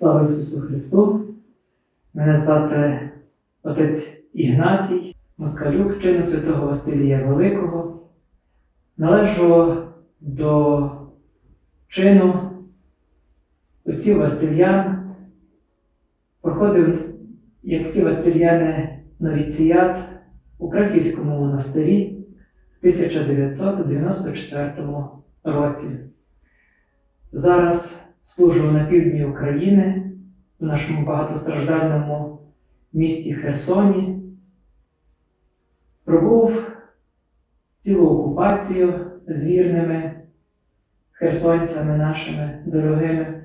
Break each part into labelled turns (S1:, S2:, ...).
S1: Слава Ісусу Христу! Мене звати отець Ігнатій, москалюк, чину святого Василія Великого. Належу до чину отців Васильян. Проходив, як всі Васильяни, новіціят у Крахівському монастирі в 1994 році. Зараз служу на півдні України, в нашому багатостраждальному місті Херсоні. Пробув цілу окупацію з вірними херсонцями нашими дорогими.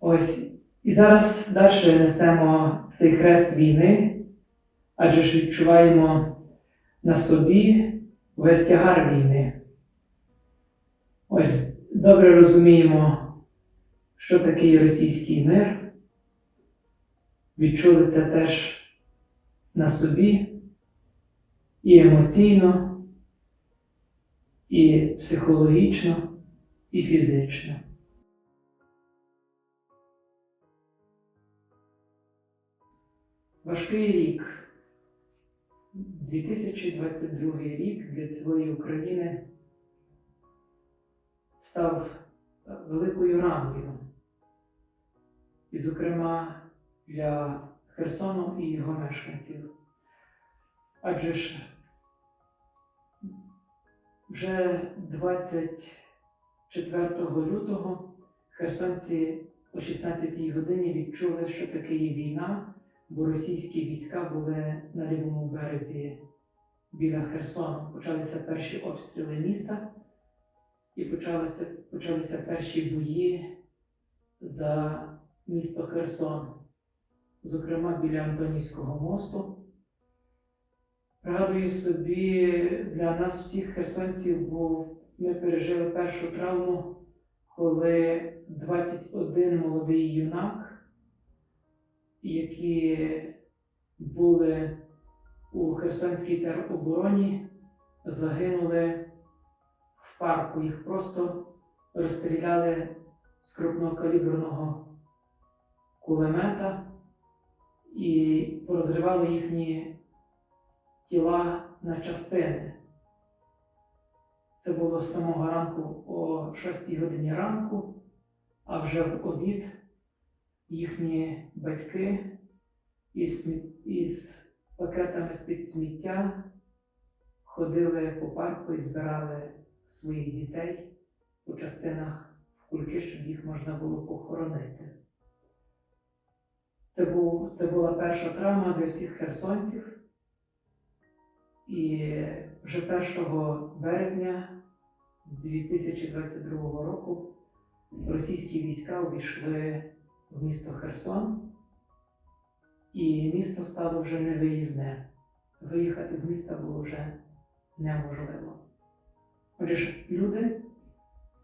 S1: Ось і зараз далі несемо цей хрест війни, адже ж відчуваємо на собі весь тягар війни. Ось добре розуміємо, що таке російський мир. Відчули це теж на собі і емоційно, і психологічно, і фізично. Важкий рік. 2022 рік для цілої України став великою раною. І, зокрема, для Херсону і його мешканців. Адже ж вже 24 лютого херсонці о 16 годині відчули, що таке є війна, бо російські війська були на лівому березі біля Херсону. Почалися перші обстріли міста і почалися, почалися перші бої за місто Херсон, зокрема біля Антонівського мосту. Пригадую собі, для нас всіх херсонців, бо ми пережили першу травму, коли 21 молодий юнак, які були у Херсонській теробороні, загинули в парку. Їх просто розстріляли з крупнокаліберного кулемета і порозривали їхні тіла на частини. Це було з самого ранку о 6 годині ранку, а вже в обід їхні батьки із, із пакетами з-під сміття ходили по парку і збирали своїх дітей по частинах в кульки, щоб їх можна було похоронити. Це, був, це була перша травма для всіх херсонців. І вже 1 березня 2022 року російські війська увійшли в місто Херсон, і місто стало вже невиїзне. Виїхати з міста було вже неможливо. Отже люди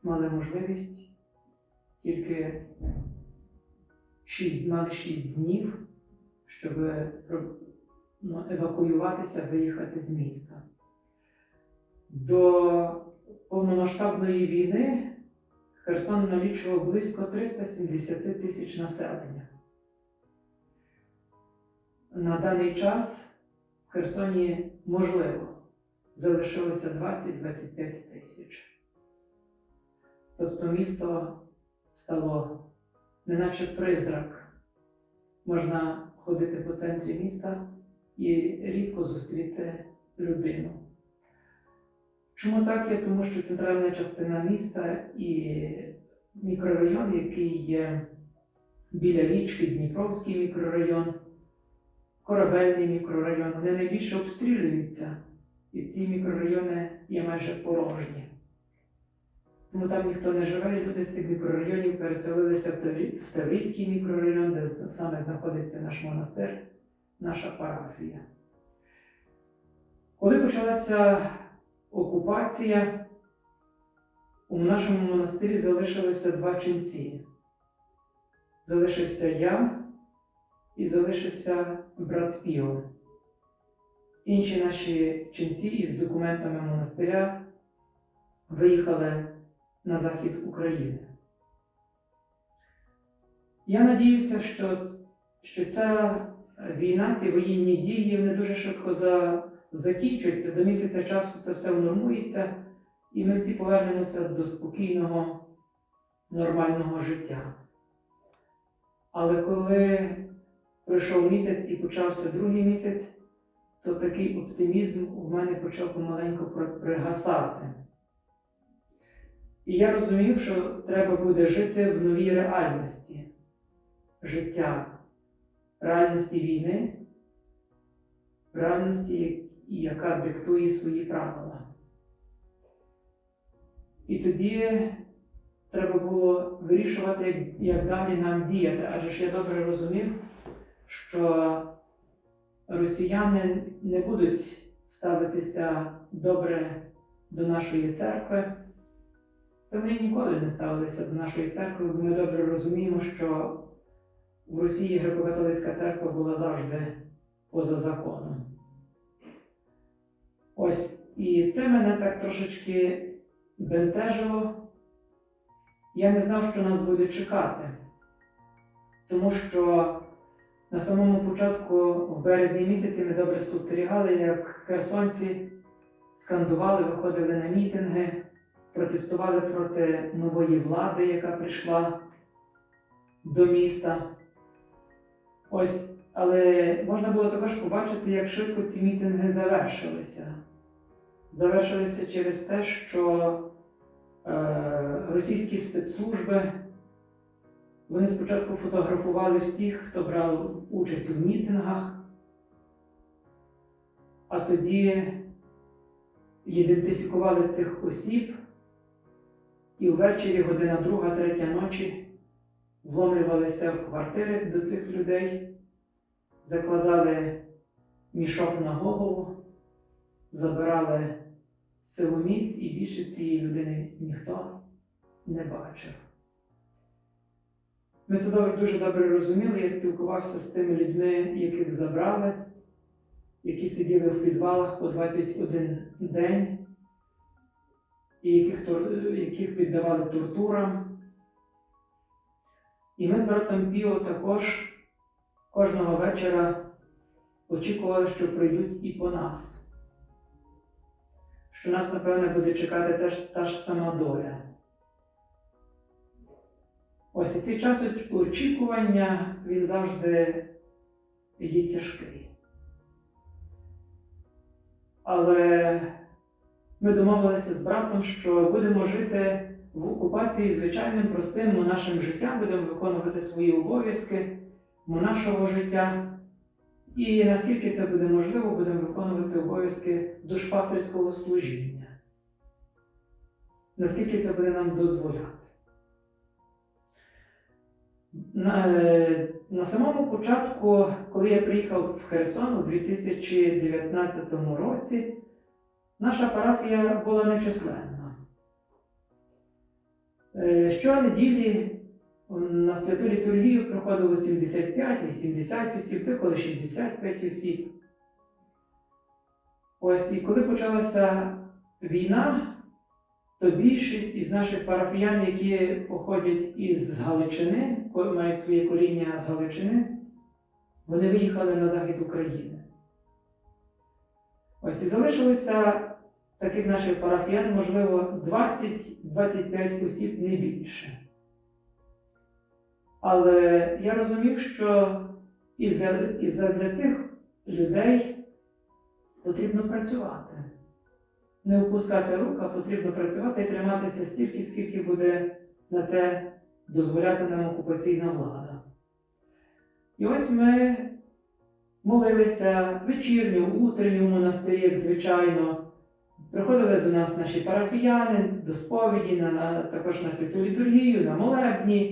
S1: мали можливість тільки 6, мали 6 днів, щоб ну, евакуюватися, виїхати з міста. До повномасштабної війни Херсон налічував близько 370 тисяч населення. На даний час в Херсоні можливо залишилося 20-25 тисяч. Тобто місто стало неначе призрак. Можна ходити по центрі міста і рідко зустріти людину. Чому так є? Тому що центральна частина міста і мікрорайон, який є біля річки, Дніпровський мікрорайон, корабельний мікрорайон, вони найбільше обстрілюються, і ці мікрорайони є майже порожні. Тому там ніхто не живе, люди з тих мікрорайонів переселилися в Таврі- в Таврійський мікрорайон, де саме знаходиться наш монастир, наша парафія. Коли почалася окупація, у нашому монастирі залишилося два ченці. Залишився я і залишився брат Піо. Інші наші ченці із документами монастиря виїхали на захід України. Я надіюся, що, що ця війна, ці воєнні дії вони дуже швидко за, закінчуються. До місяця часу це все внормується, і ми всі повернемося до спокійного, нормального життя. Але коли пройшов місяць і почався другий місяць, то такий оптимізм у мене почав помаленьку пригасати. І я розумів, що треба буде жити в новій реальності життя, реальності війни, реальності, яка диктує свої правила. І тоді треба було вирішувати, як, далі нам діяти. Адже ж я добре розумів, що росіяни не будуть ставитися добре до нашої церкви. Та вони ніколи не ставилися до нашої церкви, бо ми добре розуміємо, що в Росії греко-католицька церква була завжди поза законом. Ось, і це мене так трошечки бентежило. Я не знав, що нас буде чекати. Тому що на самому початку, в березні місяці, ми добре спостерігали, як херсонці скандували, виходили на мітинги, протестували проти нової влади, яка прийшла до міста. Ось, але можна було також побачити, як швидко ці мітинги завершилися. Завершилися через те, що е, російські спецслужби вони спочатку фотографували всіх, хто брав участь у мітингах, а тоді ідентифікували цих осіб і ввечері година друга, третя ночі вломлювалися в квартири до цих людей, закладали мішок на голову, забирали силоміць і більше цієї людини ніхто не бачив. Ми це дуже добре розуміли. Я спілкувався з тими людьми, яких забрали, які сиділи в підвалах по 21 день, і яких, яких піддавали тортурам. І ми з братом Піо також кожного вечора очікували, що прийдуть і по нас. Що нас, напевне, буде чекати теж та ж сама доля. Ось і цей час очікування він завжди є тяжкий. Але ми домовилися з братом, що будемо жити в окупації звичайним простим монашим життям, будемо виконувати свої обов'язки монашого життя. І наскільки це буде можливо, будемо виконувати обов'язки душпастерського служіння. Наскільки це буде нам дозволяти. На, е, на самому початку, коли я приїхав в Херсон у 2019 році, наша парафія була нечисленна. Е, Щонеділі на святу літургію приходило 75-80 осіб, деколи 65 осіб. Ось і коли почалася війна, то більшість із наших парафіян, які походять із Галичини, мають своє коріння з Галичини, вони виїхали на захід України. Ось і залишилося таких наших парафіян, можливо, 20-25 осіб не більше. Але я розумів, що і для, і для цих людей потрібно працювати. Не опускати рук, а потрібно працювати і триматися стільки, скільки буде на це дозволяти нам окупаційна влада. І ось ми молилися вечірню, утренню монастирі, як звичайно. Приходили до нас наші парафіяни, до сповіді, на, на- також на святу літургію, на молебні.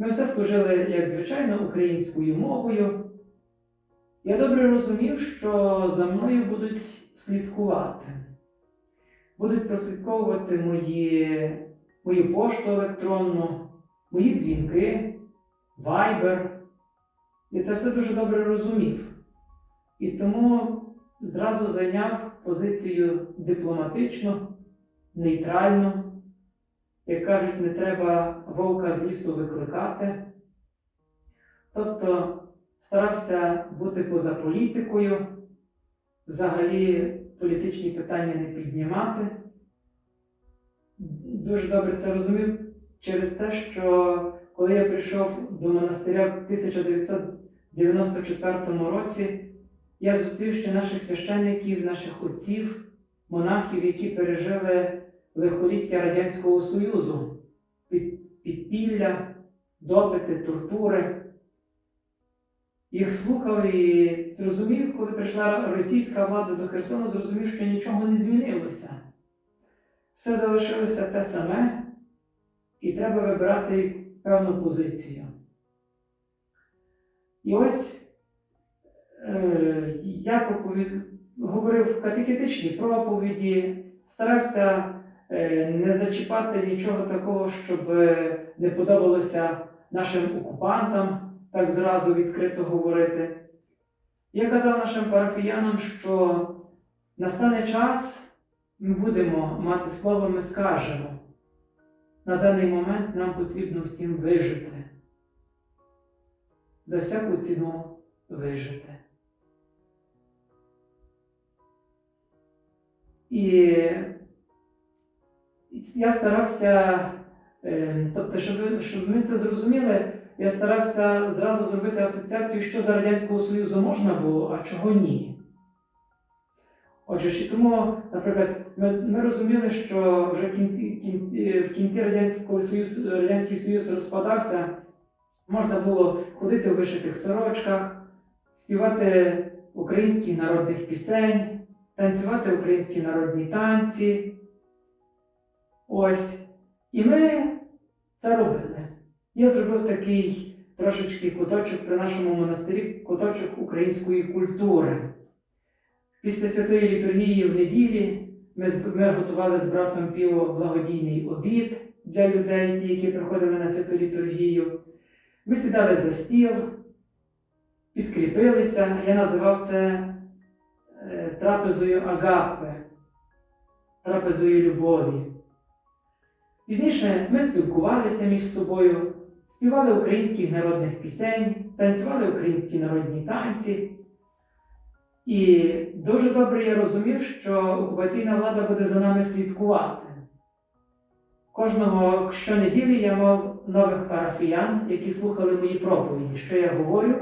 S1: Ми все служили, як звичайно, українською мовою. Я добре розумів, що за мною будуть слідкувати, будуть прослідковувати мої, мою пошту електронну, мої дзвінки, вайбер. І це все дуже добре розумів. І тому зразу зайняв позицію дипломатичну, нейтральну. Як кажуть, не треба вовка з лісу викликати. Тобто старався бути поза політикою, взагалі політичні питання не піднімати. Дуже добре це розумів через те, що коли я прийшов до монастиря в 1994 році, я зустрів ще наших священників, наших отців, монахів, які пережили лихоліття Радянського Союзу, під- підпілля, допити, тортури. Їх слухав і зрозумів, коли прийшла російська влада до Херсону, зрозумів, що нічого не змінилося. Все залишилося те саме, і треба вибирати певну позицію. І ось я проповід... говорив катехетичні проповіді, старався е, не зачіпати нічого такого, щоб е, не подобалося нашим окупантам так зразу відкрито говорити. Я казав нашим парафіянам, що настане час, ми будемо мати слово, ми скажемо. На даний момент нам потрібно всім вижити. За всяку ціну вижити. І я старався, е, тобто, щоб, щоб ми це зрозуміли, я старався зразу зробити асоціацію, що за Радянського Союзу можна було, а чого ні. Отже, і тому, наприклад, ми, ми розуміли, що вже в кінці, кін- в кінці Радянського Союзу, Радянський Союз розпадався, можна було ходити у вишитих сорочках, співати українських народних пісень, танцювати українські народні танці. Ось. І ми це робили. Я зробив такий трошечки куточок при нашому монастирі, куточок української культури. Після святої літургії в неділі ми, ми готували з братом Піо благодійний обід для людей, ті, які приходили на святу літургію. Ми сідали за стіл, підкріпилися. Я називав це трапезою агапи, трапезою любові. Пізніше ми спілкувалися між собою, співали українських народних пісень, танцювали українські народні танці. І дуже добре я розумів, що окупаційна влада буде за нами слідкувати. Кожного щонеділі я мав нових парафіян, які слухали мої проповіді, що я говорю,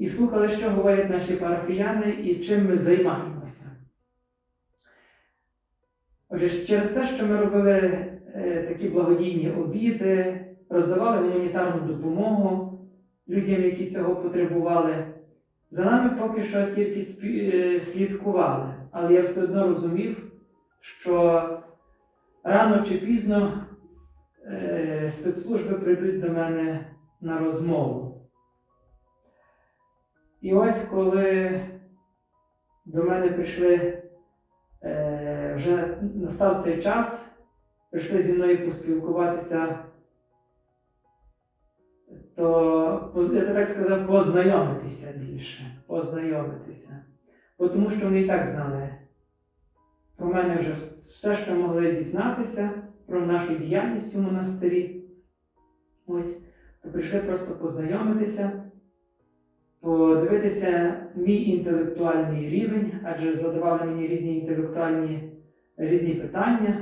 S1: і слухали, що говорять наші парафіяни і чим ми займаємося. Отже, через те, що ми робили е, такі благодійні обіди, роздавали гуманітарну допомогу людям, які цього потребували, за нами поки що тільки е, слідкували. Але я все одно розумів, що рано чи пізно е, спецслужби прийдуть до мене на розмову. І ось коли до мене прийшли, е, вже настав цей час, прийшли зі мною поспілкуватися, то я би так сказав, познайомитися більше, познайомитися. Бо Тому що вони і так знали про мене вже все, що могли дізнатися про нашу діяльність у монастирі. Ось, то прийшли просто познайомитися, подивитися мій інтелектуальний рівень, адже задавали мені різні інтелектуальні різні питання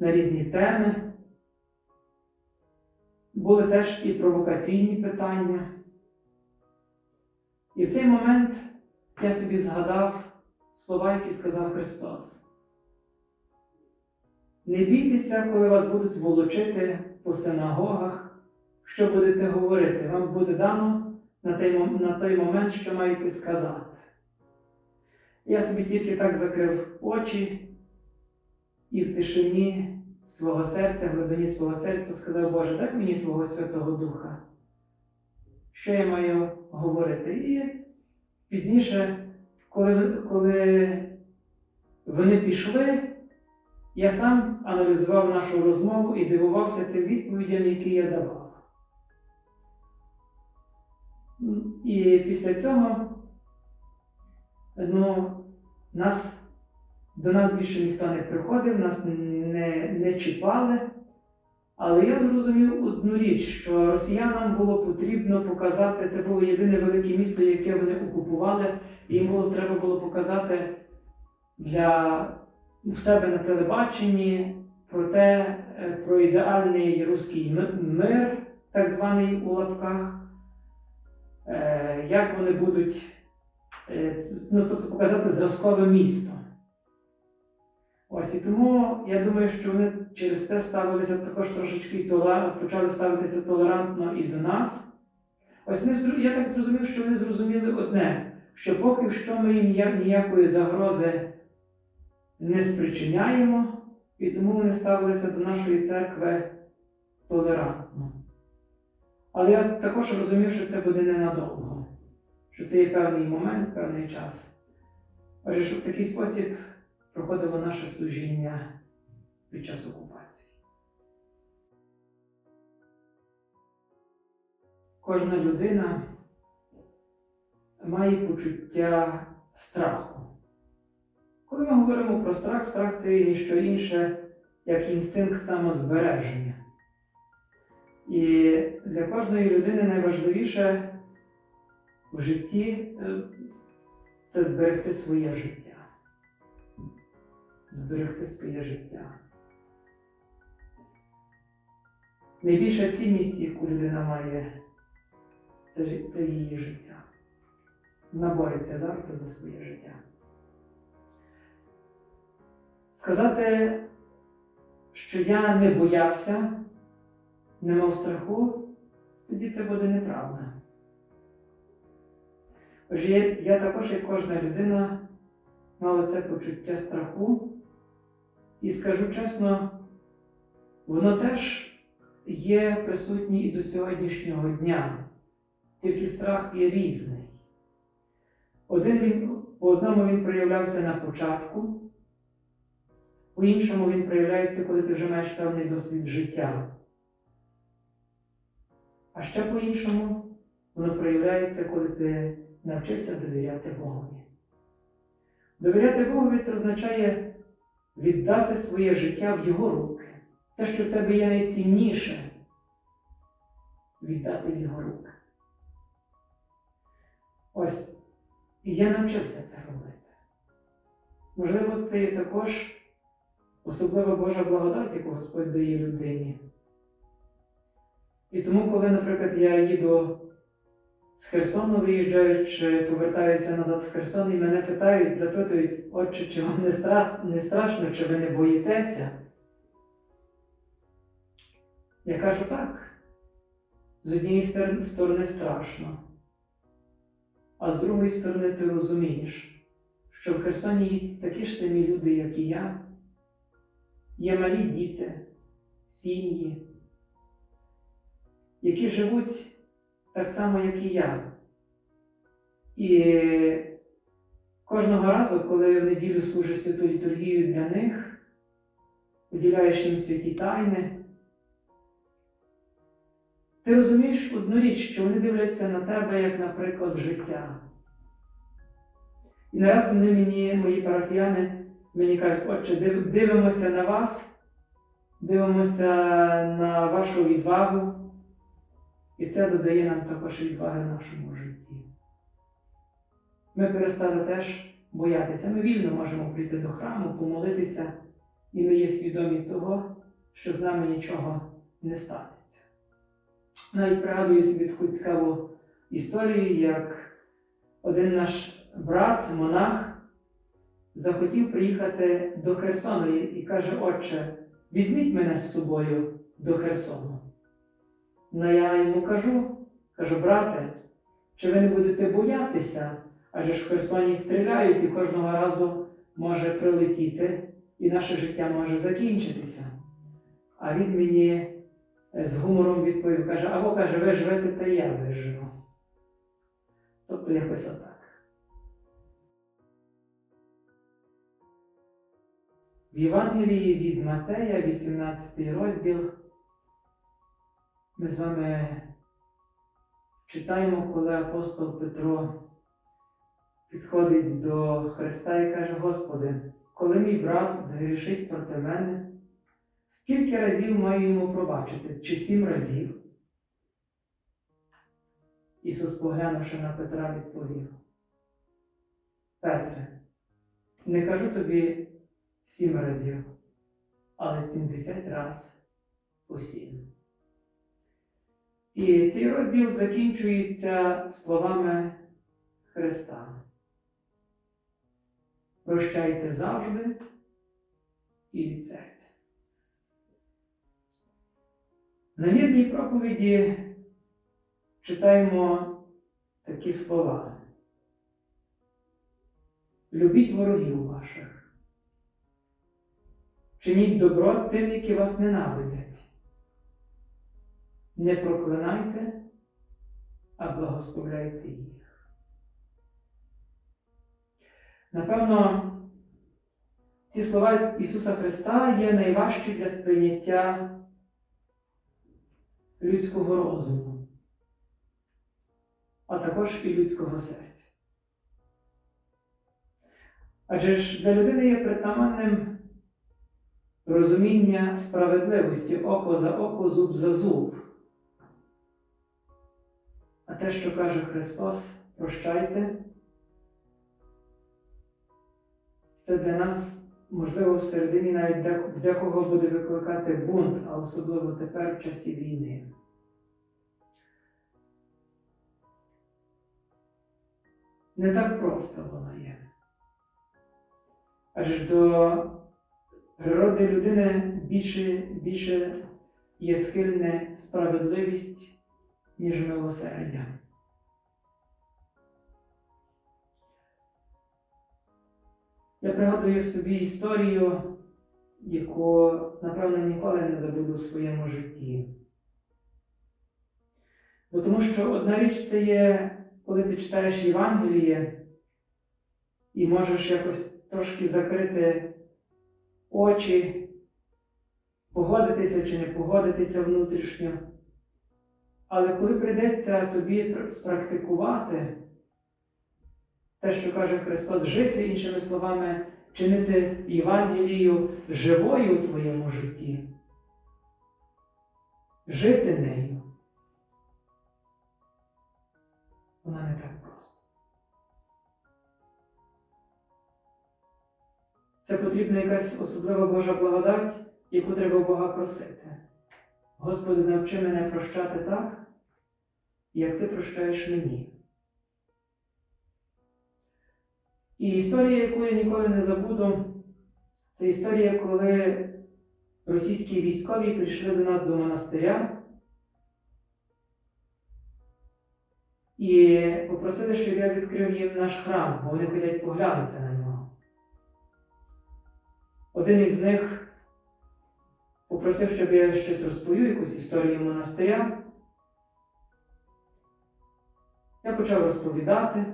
S1: на різні теми. Були теж і провокаційні питання. І в цей момент я собі згадав слова, які сказав Христос. Не бійтеся, коли вас будуть волочити по синагогах, що будете говорити. Вам буде дано на той, на той момент, що маєте сказати. Я собі тільки так закрив очі і в тишині свого серця, глибині свого серця сказав, Боже, дай мені Твого Святого Духа. Що я маю говорити? І пізніше, коли, коли вони пішли, я сам аналізував нашу розмову і дивувався тим відповідям, які я давав. І після цього ну, нас, до нас більше ніхто не приходив, нас не, не чіпали, Але я зрозумів одну річ, що росіянам було потрібно показати, це було єдине велике місто, яке вони окупували, і їм було, треба було показати для в себе на телебаченні про те, е, про ідеальний руський мир, так званий у лапках, як вони будуть, е, ну, тобто показати зразкове місто. Ось і тому я думаю, що вони через це ставилися також трошечки толер... почали ставитися толерантно і до нас. Ось вони я так зрозумів, що вони зрозуміли одне, що поки що ми їм ніякої загрози не спричиняємо, і тому вони ставилися до нашої церкви толерантно. Але я також розумів, що це буде ненадовго, що це є певний момент, певний час. Отже, що в такий спосіб проходило наше служіння під час окупації. Кожна людина має почуття страху. Коли ми говоримо про страх, страх це є ніщо інше, як інстинкт самозбереження. І для кожної людини найважливіше в житті е, це зберегти своє життя. Зберегти своє життя. Найбільша цінність, яку людина має, це, це її життя. Вона бореться завжди за своє життя. Сказати, що я не боявся, не мав страху, тоді це буде неправда. Отже, я, я також, як кожна людина, мала це почуття страху, і скажу чесно, воно теж є присутнє і до сьогоднішнього дня, тільки страх є різний. Один він, по одному він проявлявся на початку, по-іншому він проявляється, коли ти вже маєш певний досвід життя. А ще по-іншому воно проявляється, коли ти навчився довіряти Богові. Довіряти Богові це означає віддати своє життя в Його руки. Те, що в тебе є найцінніше, віддати в Його руки. Ось, і я навчився це робити. Можливо, це є також особлива Божа благодать, яку Господь дає людині. І тому, коли, наприклад, я їду з Херсону, виїжджаю чи повертаюся назад в Херсон, і мене питають, запитують, отче, чи вам не, страс, не страшно, чи ви не боїтеся? Я кажу так. З однієї сторони страшно, а з другої сторони ти розумієш, що в Херсоні такі ж самі люди, як і я, є малі діти, сім'ї, які живуть так само, як і я. І кожного разу, коли в неділю служиш святу літургію для них, поділяєш їм святі тайни, ти розумієш одну річ, що вони дивляться на тебе як, наприклад, життя. І не вони мені, мої парафіяни, мені кажуть, отче, дивимося на вас, дивимося на вашу відвагу, і це додає нам також відваги в нашому житті. Ми перестали теж боятися. Ми вільно можемо прийти до храму, помолитися, і ми є свідомі того, що з нами нічого не станеться. Навіть пригадую собі таку цікаву історію, як один наш брат, монах, захотів приїхати до Херсону і, каже, отче, візьміть мене з собою до Херсону. Ну я йому кажу, кажу, брате, чи ви не будете боятися, адже ж в Херсоні стріляють і кожного разу може прилетіти, і наше життя може закінчитися. А він мені е, з гумором відповів, каже, або каже, ви живете, та я виживу. Тобто якось отак. В Євангелії від Матея, 18 розділ, ми з вами читаємо, коли апостол Петро підходить до Христа і каже: Господи, коли мій брат згрішить проти мене, скільки разів маю йому пробачити? Чи сім разів? Ісус, поглянувши на Петра, відповів: Петре, не кажу тобі сім разів, але сімдесят раз по сім. І цей розділ закінчується словами Христа. Прощайте завжди і від серця. На гірній проповіді читаємо такі слова. Любіть ворогів ваших, чиніть добро тим, які вас ненавидять. Не проклинайте, а благословляйте їх. Напевно, ці слова Ісуса Христа є найважчі для сприйняття людського розуму, а також і людського серця. Адже ж для людини є притаманним розуміння справедливості око за око, зуб за зуб. А те, що каже Христос, прощайте, це для нас, можливо, всередині навіть декого буде викликати бунт, а особливо тепер в часі війни. Не так просто воно є. Адже до природи людини більше, більше є схильне справедливість, ніж милосердя. Я пригадую собі історію, яку, напевно, ніколи не забуду в своєму житті. Бо тому що одна річ це є, коли ти читаєш Євангеліє і можеш якось трошки закрити очі, погодитися чи не погодитися внутрішньо. Але коли прийдеться тобі спрактикувати те, що каже Христос, жити, іншими словами, чинити Євангелію живою у твоєму житті, жити нею, вона не так просто. Це потрібна якась особлива Божа благодать, яку треба Бога просити. Господи, навчи мене прощати так, як ти прощаєш мені. І історія, яку я ніколи не забуду, це історія, коли російські військові прийшли до нас до монастиря і попросили, щоб я відкрив їм наш храм, бо вони хочуть поглянути на нього. Один із них попросив, щоб я щось розповів, якусь історію монастиря. Я почав розповідати.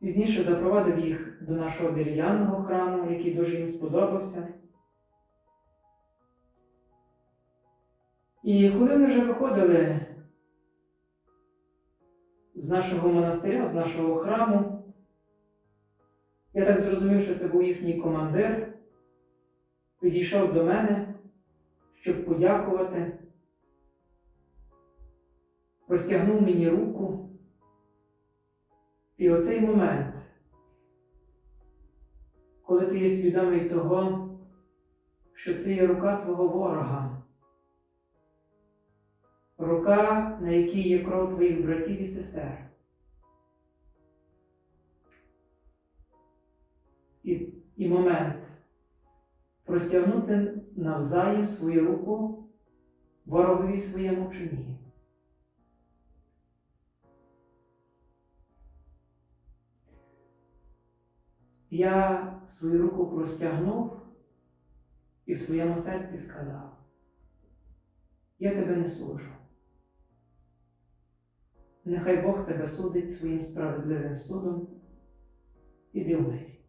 S1: Пізніше запровадив їх до нашого дерев'яного храму, який дуже їм сподобався. І коли ми вже виходили з нашого монастиря, з нашого храму, я так зрозумів, що це був їхній командир, підійшов до мене, щоб подякувати, простягнув мені руку. І оцей момент, коли ти є свідомий того, що це є рука твого ворога, рука, на якій є кров твоїх братів і сестер. І, і момент простягнути навзаєм свою руку ворогові своєму чи ні. Я свою руку простягнув і в своєму серці сказав: Я тебе не суджу. Нехай Бог тебе судить своїм справедливим судом, іди в мирі.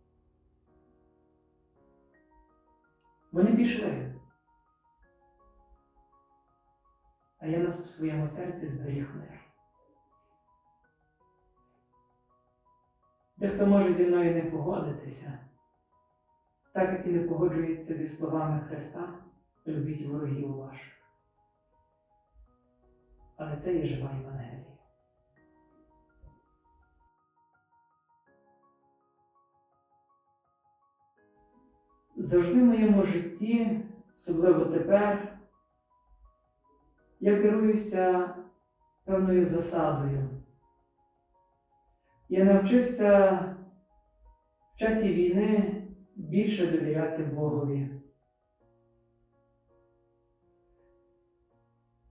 S1: Вони пішли, а я нас в своєму серці зберіг мир. Дехто може зі мною не погодитися, так як і не погоджується зі словами Христа, любіть ворогів ваших. Але це є жива Євангелія. Завжди в моєму житті, особливо тепер, я керуюся певною засадою. Я навчився в часі війни більше довіряти Богові.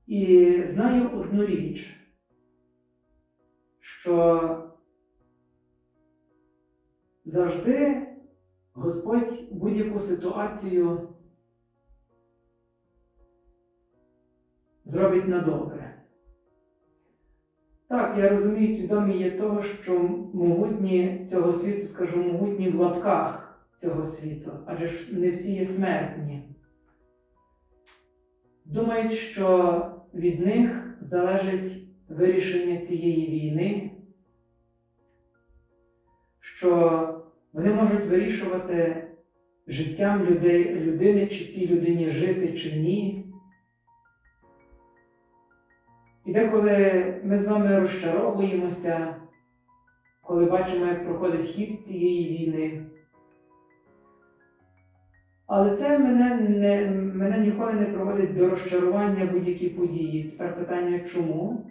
S1: І знаю одну річ, що завжди Господь будь-яку ситуацію зробить на добре. Так, я розумію, свідомі є того, що могутні цього світу, скажу, могутні в лапках цього світу, адже ж не всі є смертні. Думають, що від них залежить вирішення цієї війни, що вони можуть вирішувати життям людей, людини, чи цій людині жити, чи ні. І деколи ми з вами розчаровуємося, коли бачимо, як проходить хід цієї війни. Але це мене, не, мене ніколи не проводить до розчарування будь-які події. Тепер питання чому?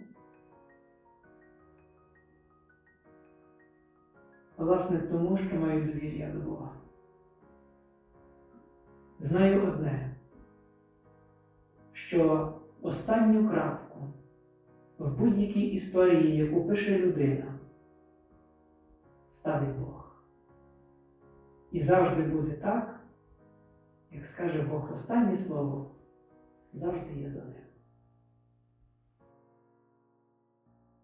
S1: Власне, тому, що маю довір'я до Бога. Знаю одне, що останню крапку в будь-якій історії, яку пише людина, ставить Бог. І завжди буде так, як скаже Бог останнє слово, завжди є за ним.